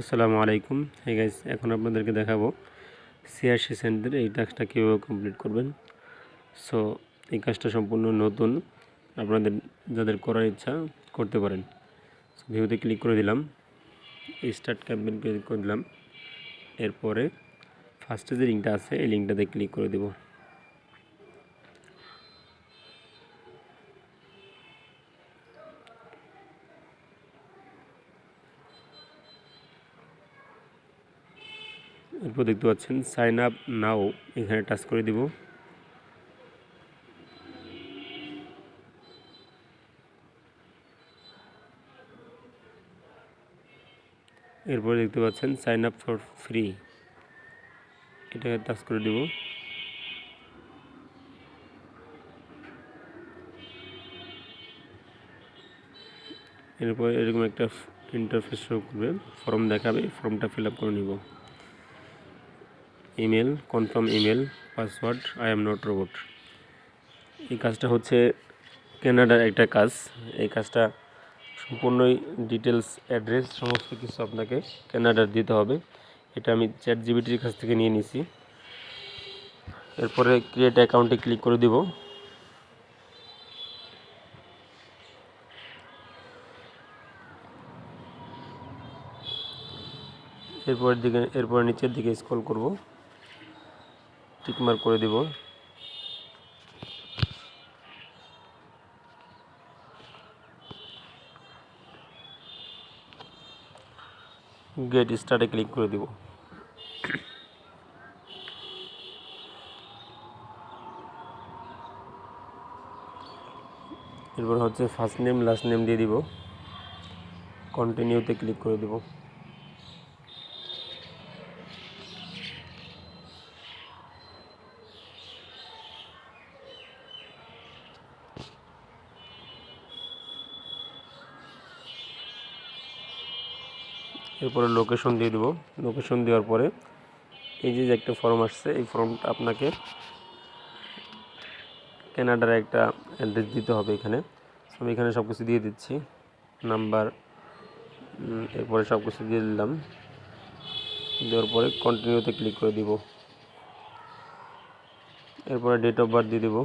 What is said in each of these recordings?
আসসালামু আলাইকুম। Hey guys এখন আপনাদেরকে দেখাবো সিআরসি সেন্টারে এই টাস্কটা কীভাবে কমপ্লিট করবেন। সো এই কাজটা সম্পূর্ণ নতুন। আপনাদের যাদের করার ইচ্ছা করতে পারেন। ভিউতে ক্লিক করে দিলাম। স্টার্ট ক্যাম্পেন ক্লিক করে দিলাম। এরপরে ফার্স্টে যে লিঙ্কটা আছে, এই লিঙ্কটাতে ক্লিক করে দেবো। এরপর দেখতে পাচ্ছেন সাইন আপ নাও এখানে টাচ করে দিব। এরপর দেখতে পাচ্ছেন সাইন আপ ফর ফ্রি এটাকে টাচ করে দিব। এরপর এরকম একটা ইন্টারফেস শো করবে ফর্ম দেখাবে ফর্মটা ফিল আপ করে নিব। Email confirm email password I am not robot এই কাজটা হচ্ছে কেনাডার একটা কাজ। এই কাজটা সম্পূর্ণই ডিটেলস অ্যাড্রেস সমস্ত কিছু আপনাকে কেনাডার দিতে হবে। এটা আমি চ্যাট জিবিটির কাছ থেকে নিয়ে নিছি। এরপরে ক্রিয়েট অ্যাকাউন্টে ক্লিক করে দিব। এরপরের দিকে, এরপরে নিচের দিকে স্ক্রল করব। টিকমার্ক করে দিব। গেট স্টার্টে ক্লিক করে দিব। এরপর হচ্ছে ফার্স্ট নেম লাস্ট নেম দিয়ে দিব। কন্টিনিউতে ক্লিক করে দেবো। এরপরে লোকেশন দিয়ে দেবো। লোকেশন দেওয়ার পরে এই যে একটা ফর্ম আসছে, এই ফর্মটা আপনাকে কেনাডার একটা অ্যাড্রেস দিতে হবে এখানে। আমি এখানে সব কিছু দিয়ে দিচ্ছি। নাম্বার এরপরে সব কিছু দিয়ে দিলাম। দেওয়ার পরে কন্টিনিউতে ক্লিক করে দিব। এরপরে ডেট অফ বার্থ দিয়ে দেবো।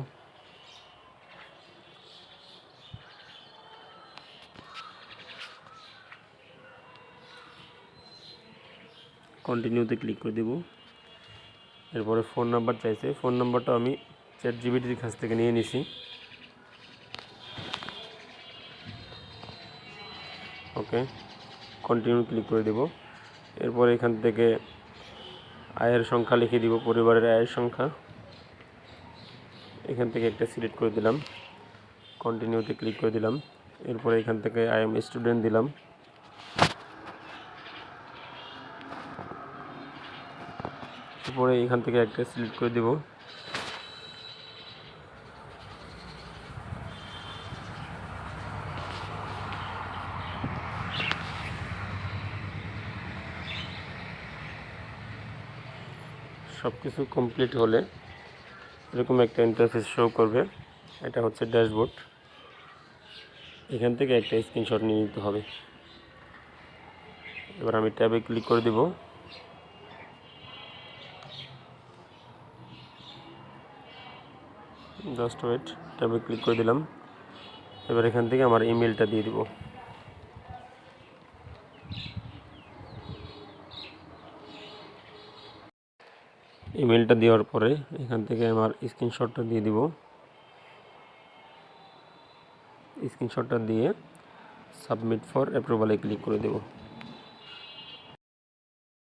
কন্টিনিউতে ক্লিক করে দেব। এরপরে ফোন নাম্বার চাইছে। ফোন নাম্বারটা আমি চ্যাট জিবিটির কাছ থেকে নিয়ে নিছি। ওকে কন্টিনিউ ক্লিক করে দেব। এরপর এখান থেকে আয়ের সংখ্যা লিখে দিব, পরিবারের আয়ের সংখ্যা। এখান থেকে একটা সিলেক্ট করে দিলাম। কন্টিনিউতে ক্লিক করে দিলাম। এরপরে এখান থেকে আই এম স্টুডেন্ট দিলাম। পরে এখান থেকে একটা সিলেক্ট করে দেব। সব কিছু কমপ্লিট হলে এরকম একটা ইন্টারফেস শো করবে। এটা হচ্ছে ড্যাশবোর্ড এখান থেকে একটা স্ক্রিনশট নিয়ে নিতে হবে। এবার আমি ট্যাবে ক্লিক করে দিব। জাস্ট ওয়েট ট্যাবে ক্লিক করে দিলাম। এবার এখান থেকে আমার ইমেলটা দিয়ে দিব। ইমেলটা দেওয়ার পরে এখান থেকে আমার স্ক্রিনশটটা দিয়ে দিব। স্ক্রিনশটটা দিয়ে সাবমিট ফর অ্যাপ্রুভালে ক্লিক করে দেবো।